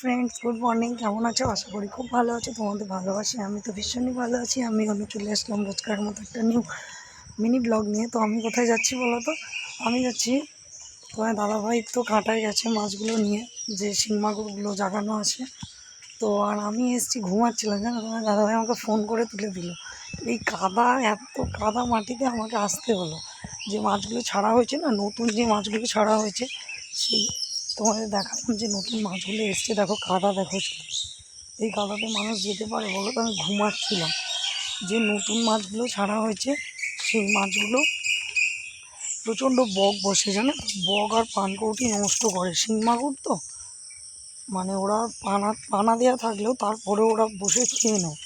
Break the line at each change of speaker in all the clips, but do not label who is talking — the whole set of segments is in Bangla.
ফ্রেন্ডস গুড মর্নিং কেমন আছো? আশা করি খুব ভালো আছো। তোমাদের ভালোবাসি আমি তো ভীষণই ভালো আছি। আমি অন্য চলে আসলাম রোজকার মতো একটা নিউ মিনি ব্লগ নিয়ে। তো আমি কোথায় যাচ্ছি বলো তো আমি যাচ্ছি তোমার দাদাভাই তো কাঁটায় গেছে মাছগুলো নিয়ে, যে শিং মাগুরগুলো জাগানো আছে। তো আর আমি এসেছি ঘুমাচ্ছিলাম, জানো? তোমার দাদাভাই আমাকে ফোন করে তুলে দিল। এই কাদা, এত কাদা মাটিতে আমাকে আসতে হলো। যে মাছগুলো ছাড়া হয়েছে না, নতুন যে মাছগুলো ছাড়া হয়েছে, সেই তোমাদের দেখালাম যে নতুন মাছগুলো এসছে। দেখো কাদা, দেখো এই কাদাতে মানুষ যেতে পারে বলো তো, আমি ঘুমাচ্ছিলাম। যে নতুন মাছগুলো ছাড়া হয়েছে, সেই মাছগুলো প্রচণ্ড বক বসে, জানো? বক আর পানকৌটি নষ্ট করে। শিং মাগুর তো? মানে ওরা পানা পানা দেওয়া থাকলেও তারপরে ওরা বসে খেয়ে নেয়।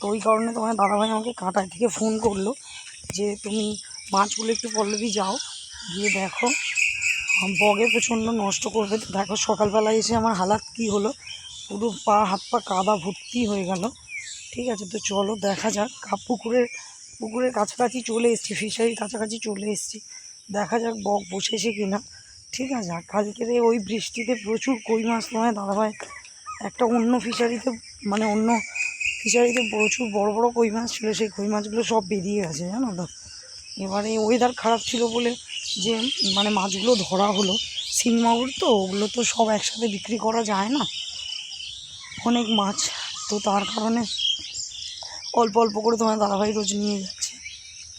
তো ওই কারণে তোমার দাদাভাই আমাকে কাঁটায় থেকে ফোন করল যে, তুমি মাছগুলো একটু পল্লবী যাও। গিয়ে দেখো। বগে প্রচণ্ড নষ্ট করবে। তো দেখো, সকালবেলায় এসে আমার হালাত কী হলো? পুরো পা, হাত পা কাদা ভর্তি হয়ে গেল। ঠিক আছে, তো চলো, দেখা যাক। পুকুরের পুকুরের কাছাকাছি চলে এসেছি, ফিশারির কাছাকাছি চলে এসেছি। দেখা যাক বক বসেছে কি না ঠিক আছে, আর কালকের ওই বৃষ্টিতে প্রচুর কই মাছ তোমায় দাদাভাই। একটা অন্য ফিশারিতে মানে অন্য ফিশারিতে প্রচুর বড় বড় কই মাছ ছিল, সেই কই মাছগুলো সব বেরিয়ে গেছে, জানো তো। এবারে ওয়েদার খারাপ ছিল বলে যে মানে মাছগুলো ধরা হলো মাগুর তো, ওগুলো তো সব একসাথে বিক্রি করা যায় না। অনেক মাছ, তো তার কারণে অল্প অল্প করে তোমার দাদাভাই রোজ নিয়ে যাচ্ছে।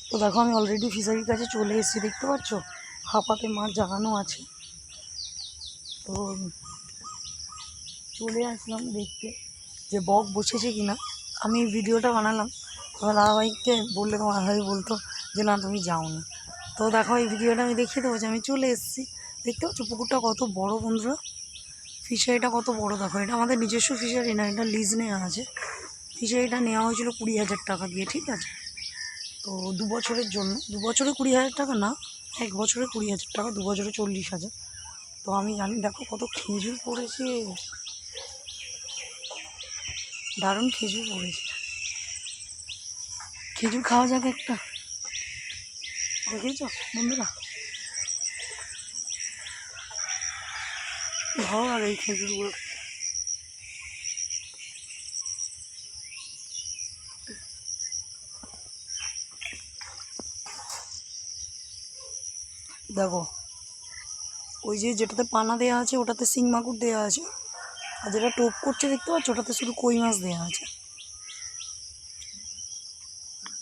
তো দেখো, আমি অলরেডি ফিশারির কাছে চলে এসেছি, দেখতে পাচ্ছ? হাঁপাতে মাছ জাগানো আছে। তো চলে আসলাম দেখতে, যে বক বসেছে কি না আমি ভিডিওটা বানালাম। তোমার দাদাভাইকে বললে তোমার দাদাভাই বলতো যে, না, তুমি যাওনি। তো দেখো, এই ভিডিওটা আমি দেখিয়ে দেবো যে আমি চলে এসেছি। দেখতে পাচ্ছ, পুকুরটা কত বড় বন্ধুরা? ফিশারিটা কত বড়, দেখো। এটা আমাদের নিজস্ব ফিশারি না, এটা লিজ নেওয়া আছে। ফিশারিটা নেওয়া হয়েছিল কুড়ি হাজার টাকা দিয়ে, ঠিক আছে? তো দু বছরের জন্য, দু বছরে কুড়ি হাজার টাকা না, এক বছরে কুড়ি হাজার টাকা, দু বছরে চল্লিশ হাজার। তো আমি জানি, দেখো কত খেজুর পড়েছে। দারুণ খেজুর পড়েছে। খেজুর খাওয়া যাবে একটা। দেখেছ বন্ধুরা। ভালো লাগে এই খেজুরগুলো দেখো, ওই যে যেটাতে পানা দেওয়া আছে, ওটাতে শিং মাগুর দেওয়া আছে। আর যেটা টোপ করছে, দেখতে পাচ্ছ? ওটাতে শুধু কই মাছ দেওয়া আছে।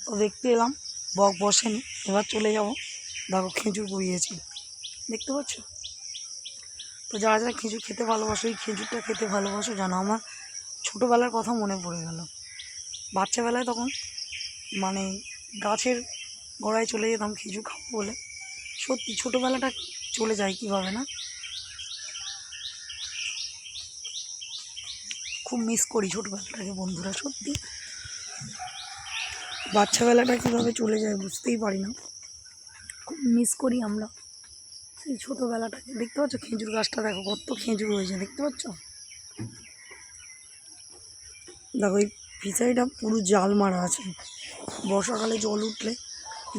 তো দেখতে এলাম। বক বসেনি, এবার চলে যাব। দেখো খেজুর কুড়িয়েছি দেখতে পাচ্ছ? তো যারা যারা খেজুর খেতে ভালোবাসো, এই খেজুরটা খেতে ভালোবাসো জানো, আমার ছোটোবেলার কথা মনে পড়ে গেল। বাচ্চাবেলায় তখন মানে গাছের গোড়ায় চলে যেতাম খেজুর খাব বলে। সত্যি ছোটোবেলাটা চলে যায় কীভাবে না? খুব মিস করি ছোটোবেলাটাকে বন্ধুরা, সত্যি। বাচ্চাবেলাটা কীভাবে চলে যায় বুঝতেই পারি না। খুব মিস করি আমরা। সেই ছোটোবেলাটাকে। দেখতে পাচ্ছ খেজুর গাছটা? দেখো কত খেজুর হয়েছে, দেখতে পাচ্ছ? দেখো এই ফিশারিটা পুরো জাল মারা আছে। বর্ষাকালে জল উঠলে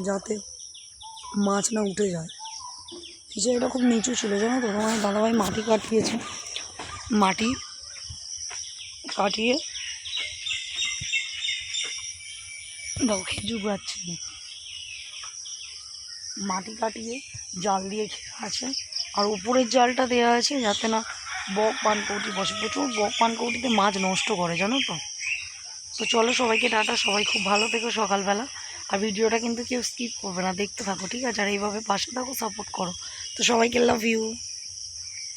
যাতে মাছ না উঠে যায়। ফিশারিটা খুব নিচু ছিল, জানো তো? তোমার দাদাভাই মাটি কাটিয়েছে। মাটি কাটিয়ে দেখো খেজুর গাছ মাটি কাটিয়ে জাল দিয়ে ঘেরা আছে। আর উপরের জালটা দেওয়া আছে যাতে না বক পানকৌটি বসে। প্রচুর বক পানকৌটিতে মাছ নষ্ট করে, জানো তো? তো চলো সবাইকে টাটা, সবাই খুব ভালো থেকো সকালবেলা। আর ভিডিওটা কিন্তু কেউ স্কিপ করবে না, দেখতে থাকো, ঠিক আছে? আর এইভাবে পাশে থাকো সাপোর্ট করো। তো সবাইকে লাভ ইউ